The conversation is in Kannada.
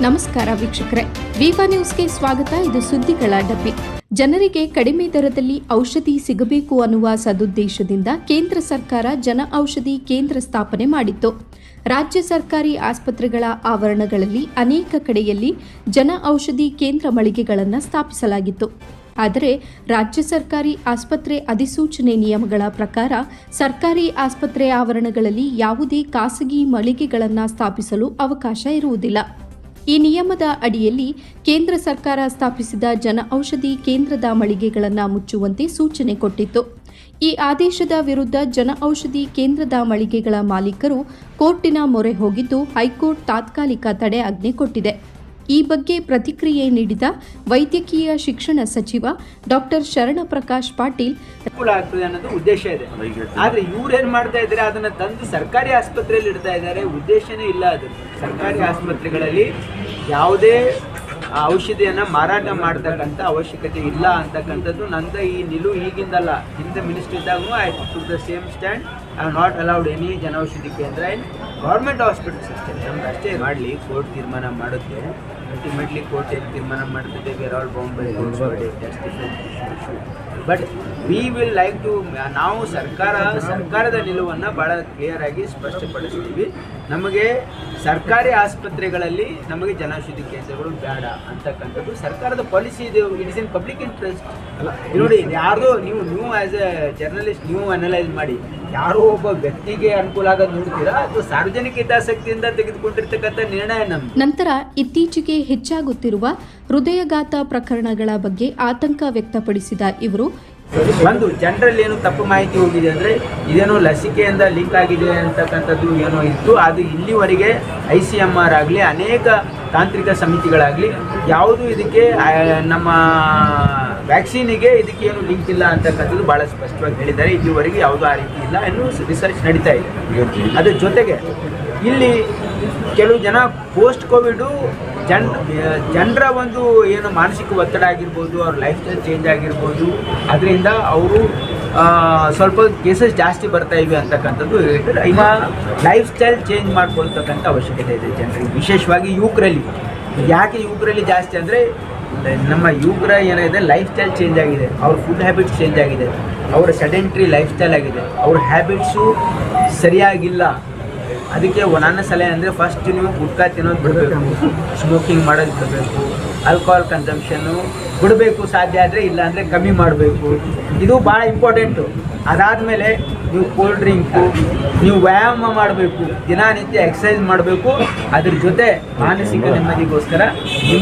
ನಮಸ್ಕಾರ ವೀಕ್ಷಕರೇ. ವಿವಾ ನ್ಯೂಸ್ಗೆ ಸ್ವಾಗತ. ಇದು ಸುದ್ದಿಗಳ ಡಬ್ಬಿ. ಜನರಿಗೆ ಕಡಿಮೆ ದರದಲ್ಲಿ ಔಷಧಿ ಸಿಗಬೇಕು ಅನ್ನುವ ಸದುದ್ದೇಶದಿಂದ ಕೇಂದ್ರ ಸರ್ಕಾರ ಜನ ಔಷಧಿ ಕೇಂದ್ರ ಸ್ಥಾಪನೆ ಮಾಡಿತ್ತು. ರಾಜ್ಯ ಸರ್ಕಾರಿ ಆಸ್ಪತ್ರೆಗಳ ಆವರಣಗಳಲ್ಲಿ ಅನೇಕ ಕಡೆಯಲ್ಲಿ ಜನ ಔಷಧಿ ಕೇಂದ್ರ ಮಳಿಗೆಗಳನ್ನು ಸ್ಥಾಪಿಸಲಾಗಿತ್ತು. ಆದರೆ ರಾಜ್ಯ ಸರ್ಕಾರಿ ಆಸ್ಪತ್ರೆ ಅಧಿಸೂಚನೆ ನಿಯಮಗಳ ಪ್ರಕಾರ ಸರ್ಕಾರಿ ಆಸ್ಪತ್ರೆ ಆವರಣಗಳಲ್ಲಿ ಯಾವುದೇ ಖಾಸಗಿ ಮಳಿಗೆಗಳನ್ನು ಸ್ಥಾಪಿಸಲು ಅವಕಾಶ ಇರುವುದಿಲ್ಲ. ಈ ನಿಯಮದ ಅಡಿಯಲ್ಲಿ ಕೇಂದ್ರ ಸರ್ಕಾರ ಸ್ಥಾಪಿಸಿದ ಜನ ಔಷಧಿ ಕೇಂದ್ರದ ಮಳಿಗೆಗಳನ್ನು ಮುಚ್ಚುವಂತೆ ಸೂಚನೆ ಕೊಟ್ಟಿತ್ತು. ಈ ಆದೇಶದ ವಿರುದ್ಧ ಜನ ಔಷಧಿ ಕೇಂದ್ರದ ಮಳಿಗೆಗಳ ಮಾಲೀಕರು ಕೋರ್ಟಿನ ಮೊರೆ ಹೋಗಿದ್ದು ಹೈಕೋರ್ಟ್ ತಾತ್ಕಾಲಿಕ ತಡೆ ಆಜ್ಞೆ ಕೊಟ್ಟಿದೆ. ಈ ಬಗ್ಗೆ ಪ್ರತಿಕ್ರಿಯೆ ನೀಡಿದ ವೈದ್ಯಕೀಯ ಶಿಕ್ಷಣ ಸಚಿವ ಡಾಕ್ಟರ್ ಶರಣಪ್ರಕಾಶ್ ಪಾಟೀಲ್. ಅನುಕೂಲ ಆಗ್ತದೆ ಅನ್ನೋದು ಉದ್ದೇಶ ಇದೆ. ಆದ್ರೆ ಇವ್ರು ಏನ್ ಮಾಡ್ತಾ ಇದ್ದಾರೆ? ಅದನ್ನ ತಂದು ಸರ್ಕಾರಿ ಆಸ್ಪತ್ರೆಯಲ್ಲಿ ಇಡ್ತಾ ಇದ್ದಾರೆ. ಉದ್ದೇಶನೇ ಇಲ್ಲ ಅದು. ಸರ್ಕಾರಿ ಆಸ್ಪತ್ರೆಗಳಲ್ಲಿ ಯಾವುದೇ ಔಷಧಿಯನ್ನ ಮಾರಾಟ ಮಾಡ್ತಕ್ಕಂಥ ಅವಶ್ಯಕತೆ ಇಲ್ಲ ಅಂತಕ್ಕಂಥದ್ದು ನಂದ ಈ ನಿಲುವು ಈಗಿಂದಲ್ಲ. ಹಿಂದೆ minister ಇದ್ದಾಗೂ I to the same stand I not allowed any Janaushadhi Kendra in government hospitals ಅಷ್ಟೇ ನಮ್ದು ಅಷ್ಟೇ ಮಾಡಲಿ ಕೋರ್ಟ್ ತೀರ್ಮಾನ ಮಾಡುತ್ತೆ. ಅಲ್ಟಿಮೇಟ್ಲಿ ಕೋಚ್ ಏನು ತೀರ್ಮಾನ ಮಾಡ್ತಿದ್ದೆ where Bombay but we will like to ನಾವು ಸರ್ಕಾರ ಸರ್ಕಾರದ ನಿಲುವನ್ನು ಭಾಳ ಕ್ಲಿಯರ್ ಆಗಿ ಸ್ಪಷ್ಟಪಡಿಸ್ತೀವಿ. ನಮಗೆ ಸರ್ಕಾರಿ ಆಸ್ಪತ್ರೆಗಳಲ್ಲಿ ನಮಗೆ ಜನೌಷಧಿ ಕೇಂದ್ರಗಳು ಬೇಡ ಅಂತಕ್ಕಂಥದ್ದು ಸರ್ಕಾರದ ಪಾಲಿಸಿ ಇದು it is in public interest ನೋಡಿ ಯಾರ್ದೋ ನೀವು ನೀವು ಆ್ಯಸ್ ಎ ಜರ್ನಲಿಸ್ಟ್ ನೀವು ಅನಲೈಸ್ ಮಾಡಿ. ಯಾರೋ ಒಬ್ಬ ವ್ಯಕ್ತಿಗೆ ಅನುಕೂಲ ಆಗೋದು ನೋಡ್ತೀರಾ? ಅದು ಸಾರ್ವಜನಿಕ ಹಿತಾಸಕ್ತಿಯಿಂದ ತೆಗೆದುಕೊಂಡಿರ್ತಕ್ಕಂಥ ನಿರ್ಣಯ ನಮ್ಮ ನಂತರ ಇತ್ತೀಚೆಗೆ ಹೆಚ್ಚಾಗುತ್ತಿರುವ ಹೃದಯಘಾತ ಪ್ರಕರಣಗಳ ಬಗ್ಗೆ ಆತಂಕ ವ್ಯಕ್ತಪಡಿಸಿದ ಇವರು ಒಂದು ಜನರಲ್ಲಿ ಏನು ತಪ್ಪು ಮಾಹಿತಿ ಹೋಗಿದೆ ಅಂದರೆ ಇದೇನೋ ಲಸಿಕೆಯಿಂದ ಲಿಂಕ್ ಆಗಿದೆ ಅಂತಕ್ಕಂಥದ್ದು ಏನೋ ಇತ್ತು. ಅದು ಇಲ್ಲಿವರೆಗೆ ಐ ಸಿ ಎಂ ಆರ್ ಆಗಲಿ ಅನೇಕ ತಾಂತ್ರಿಕ ಸಮಿತಿಗಳಾಗಲಿ ಯಾವುದು ಇದಕ್ಕೆ ನಮ್ಮ ವ್ಯಾಕ್ಸಿನಿಗೆ ಇದಕ್ಕೆ ಏನು ಲಿಂಕ್ ಇಲ್ಲ ಅಂತಕ್ಕಂಥದ್ದು ಭಾಳ ಸ್ಪಷ್ಟವಾಗಿ ಹೇಳಿದ್ದಾರೆ. ಇಲ್ಲಿವರೆಗೆ ಯಾವುದೋ ಆ ರೀತಿ ಇಲ್ಲ ಇನ್ನೂ ರಿಸರ್ಚ್ ನಡೀತಾ ಇದೆ. ಅದ್ರ ಜೊತೆಗೆ ಇಲ್ಲಿ ಕೆಲವು ಜನ ಪೋಸ್ಟ್ ಕೋವಿಡು ಜನ್, ಜನರ ಒಂದು ಏನು ಮಾನಸಿಕ ಒತ್ತಡ ಆಗಿರ್ಬೋದು, ಅವ್ರ ಲೈಫ್ ಸ್ಟೈಲ್ ಚೇಂಜ್ ಆಗಿರ್ಬೋದು, ಅದರಿಂದ ಅವರು ಸ್ವಲ್ಪ ಕೇಸಸ್ ಜಾಸ್ತಿ ಬರ್ತಾ ಇವೆ ಅಂತಕ್ಕಂಥದ್ದು ಈಗ ಲೈಫ್ ಸ್ಟೈಲ್ ಚೇಂಜ್ ಮಾಡ್ಕೊಳ್ತಕ್ಕಂಥ ಅವಶ್ಯಕತೆ ಇದೆ ಜನರಿಗೆ, ವಿಶೇಷವಾಗಿ ಯುವಕರಲ್ಲಿ. ಯಾಕೆ ಯುವಕರಲ್ಲಿ ಜಾಸ್ತಿ ಅಂದರೆ ನಮ್ಮ ಯುವಕರ ಏನಾಗಿದೆ ಲೈಫ್ ಸ್ಟೈಲ್ ಚೇಂಜ್ ಆಗಿದೆ. ಅವ್ರ ಫುಡ್ ಹ್ಯಾಬಿಟ್ಸ್ ಚೇಂಜ್ ಆಗಿದೆ. ಅವರ ಸೆಡೆಂಟ್ರಿ ಲೈಫ್ ಸ್ಟೈಲ್ ಆಗಿದೆ. ಅವ್ರ ಹ್ಯಾಬಿಟ್ಸು ಸರಿಯಾಗಿಲ್ಲ. ಅದಕ್ಕೆ ನನ್ನ ಸಲಹೆ ಅಂದರೆ ಫಸ್ಟ್ ನೀವು ಗುಟ್ಕಾ ತಿನ್ನೋದು ಬಿಡಬೇಕು. ಸ್ಮೋಕಿಂಗ್ ಮಾಡೋದು ಬಿಡಬೇಕು. ಆಲ್ಕೋಹಾಲ್ ಕನ್ಸಂಪ್ಷನ್ನು ಬಿಡಬೇಕು. ಸಾಧ್ಯ ಆದರೆ ಇಲ್ಲ ಅಂದರೆ ಕಮ್ಮಿ ಮಾಡಬೇಕು. ಇದು ಭಾಳ ಇಂಪಾರ್ಟೆಂಟು ಅದಾದಮೇಲೆ ನೀವು ಕೋಲ್ಡ್ ಡ್ರಿಂಕು ನೀವು ವ್ಯಾಯಾಮ ಮಾಡಬೇಕು. ದಿನನಿತ್ಯ ಎಕ್ಸಸೈಸ್ ಮಾಡಬೇಕು. ಅದ್ರ ಜೊತೆ ಮಾನಸಿಕ ನೆಮ್ಮದಿಗೋಸ್ಕರ ನಿಮ್ಮ